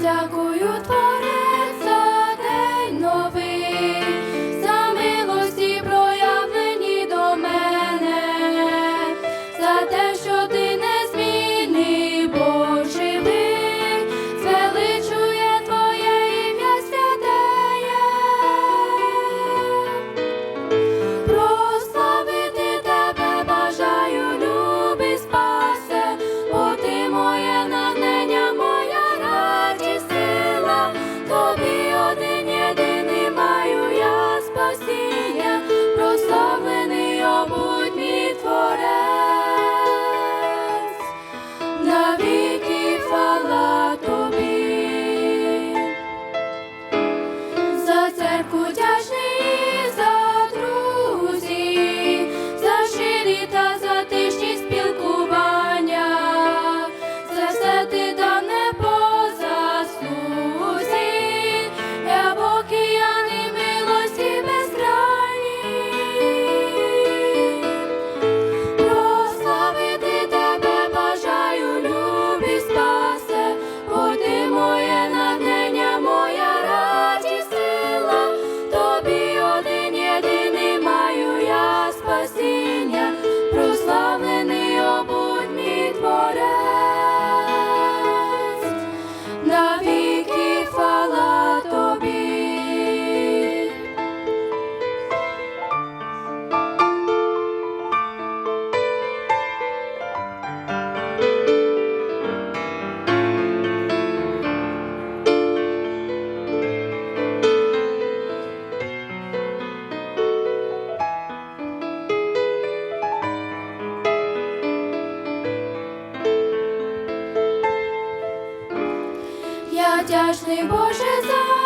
дякую тобі. vida. безсмертяшний Боже за.